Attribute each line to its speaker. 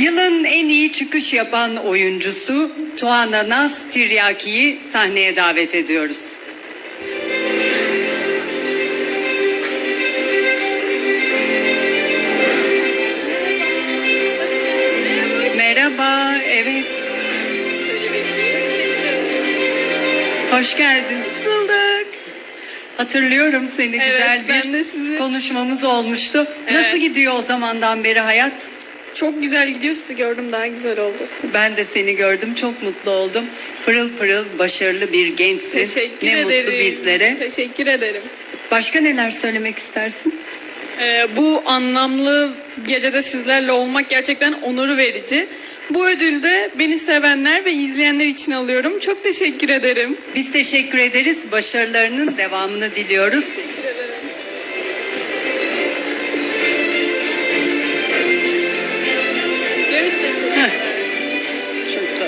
Speaker 1: Yılın en iyi çıkış yapan oyuncusu Tuana Naz Tiryaki'yi sahneye davet ediyoruz. Merhaba, evet. Hoş geldin.
Speaker 2: Hoş bulduk.
Speaker 1: Hatırlıyorum seni
Speaker 2: Evet,
Speaker 1: güzel bir
Speaker 2: ben de sizi.
Speaker 1: konuşmamız olmuştu. Nasıl
Speaker 2: Evet.
Speaker 1: gidiyor o zamandan beri hayat?
Speaker 2: Çok güzel gidiyor sizi gördüm daha güzel oldu.
Speaker 1: Ben de seni gördüm, çok mutlu oldum. Pırıl pırıl başarılı bir gençsin.
Speaker 2: Teşekkür
Speaker 1: ne
Speaker 2: ederim.
Speaker 1: mutlu bizlere.
Speaker 2: Teşekkür ederim.
Speaker 1: Başka neler söylemek istersin?
Speaker 2: Ee, bu anlamlı gecede sizlerle olmak gerçekten onuru verici. Bu ödülü de beni sevenler ve izleyenler için alıyorum. Çok teşekkür ederim.
Speaker 1: Biz teşekkür ederiz. Başarılarının devamını diliyoruz.
Speaker 2: Teşekkür ederim.